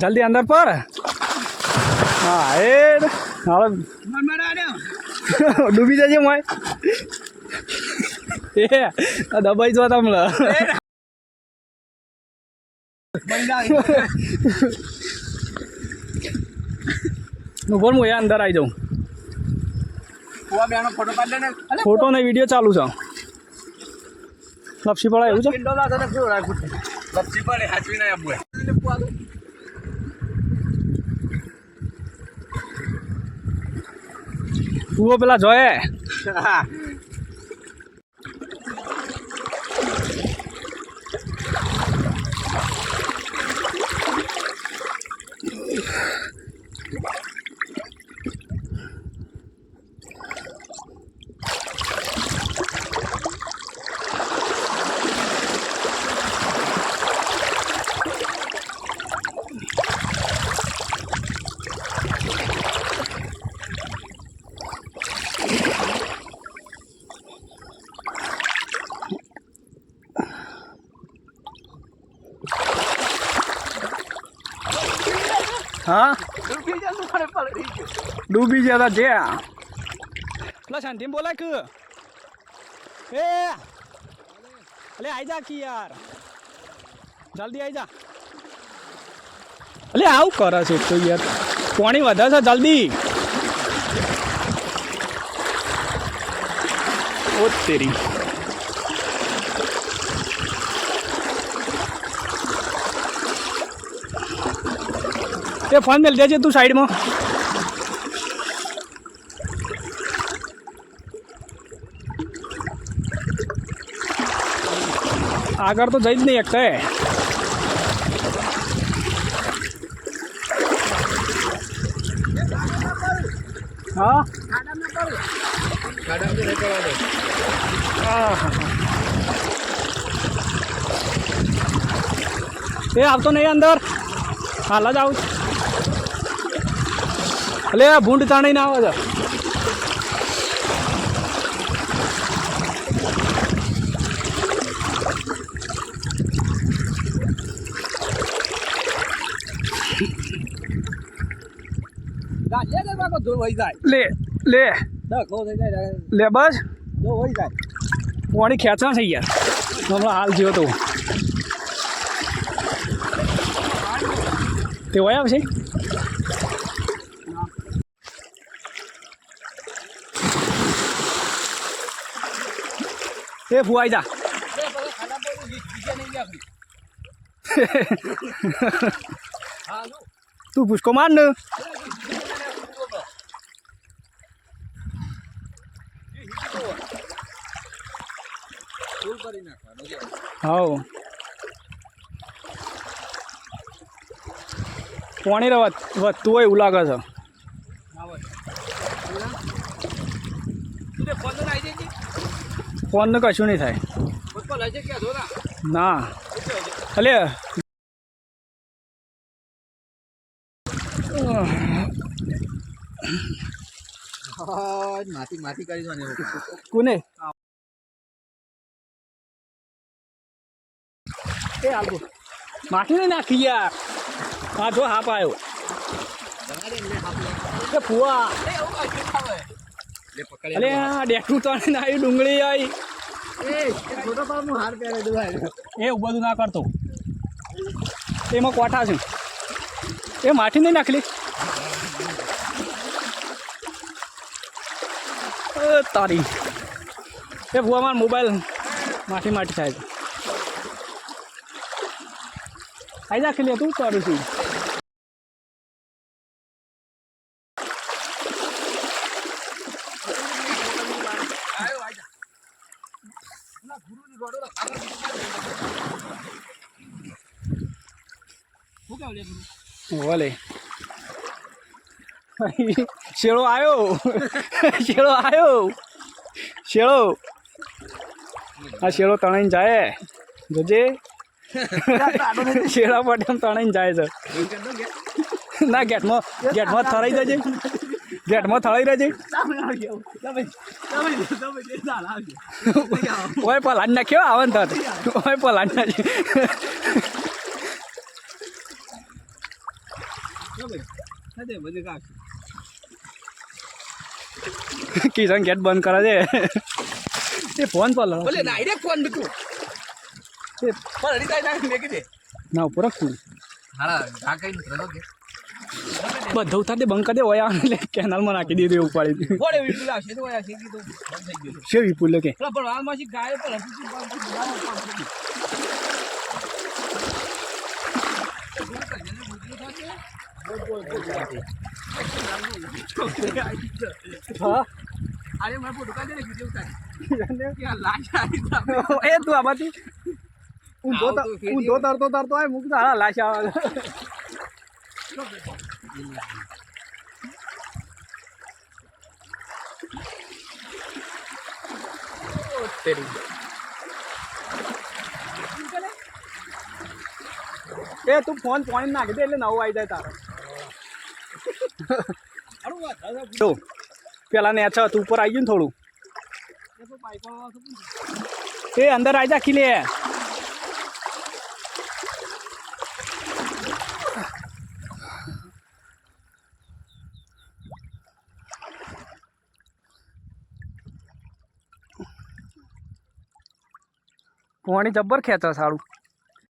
જલ્દી અંદર પર. હા એ હવે. ડૂબી જજે મોય. એ દબાઈ જો તમને. હું બોલ હું અંદર આવી જાઉં. ફોટો પાડી ને. ફોટો ને વીડિયો ચાલુ છે. લપસી પડાય એવું છે? પિંડો. લપસી પડે, હાચવી ના આપવું તું પેલા જોયે? હા. ડૂબી જા, તું પલળી ડૂબી ગયા હતા જે. પેલા શાંતિ બોલાય કે. એ. અલે આઈ જા કી યાર. જલ્દી આઈ જા. અલે આવું કરે છે તો યાર. પાણી વધે છે જલ્દી. ઓ તેરી. એ ફોન મેલ દેજે તું સાઈડમાં. આગળ તો જઈ જ નહીં એકતે હા. એ આવતો નહીં અંદર. હાલ જ આવું આ ભૂંડ તાણીને આવે છે. લે લે. ડખો થઈ જાય, લે બસ. પાણી ખેંચા છે યાર હમણાં હાલ જેવો તો. તે હોય આવશે એ ફુવાઈ જા. હા. તું પુષ્કો માર ને. હાવ પાણી વધતું હોય એવું લાગે છે હા, બસ. તું તે ફોન તો લાવી દેજે. ફોનનું કશું નહીં થાય. ફોન ના. અલે. માથી માથી કરી કોને? એ આલબો માટી નહીં નાખી યાર. હા જો હાપ આવ્યો ફુવા. અલે હા ડેકનું તણે આવી ડુંગળી આવી એ બધું ના કરતો. એમાં કોઠા છે? એ માઠી નહીં નાખલી. તારી. એ ભુવા મારો મોબાઈલ માઠી માઠી થાય છે. આવી નાખી લે તું કરું છું. ભલે. શેળો આવ્યો શેળો આવ્યો શેળો. આ શેળો તણાઈને જાય. જોજે. શેળા માટે આમ તણાઈને જાય છે. ના, ગેટમાં ગેટમાં થરાઈ જજે. ગેટમાં થળાઈ રહેજે. ઓય, પલાન નાખ્યો આવે ને તત ઓય, પલાન નાખી કિશન ગેટ બંધ કરે છે. એ ફોન પર લો. બોલે ડાયરેક્ટ ફોન બીકું એ પર હરી તાઈ ના મેકી દે. ના ઉપર રાખશું હાલા આ કઈ રડો કે. બધું ઉતાર બંધ કરી દે ઓયા એટલે કેનાલમાં નાખી દીધું ઉપાડી ઉપાડી બોલે વિપુલ આવશે તો આ શેકી તો બંધ થઈ ગયું છે વિપુલ કે પણ હાલમાં ગાય પણ હજી બંધ થઈ હા અરે મારે ફોટો કાઢી ને વીડિયો ઉતારી કે આ લાશ આવી તો એ તું આમાંથી. ઊંધો ત- ઊંધો તરતો તરતો આવે મૂકતો હા લાશ આવે. એ તું ફોન પોઈન્ટ નાખી દે એટલે નવું આવી જાય તારો. તો પેલા ને અચ્છા તું ઉપર આવી ગયું થોડું. એ અંદર આવી જા ખીલે. પાણી જબ્બર ખેંચે સારું.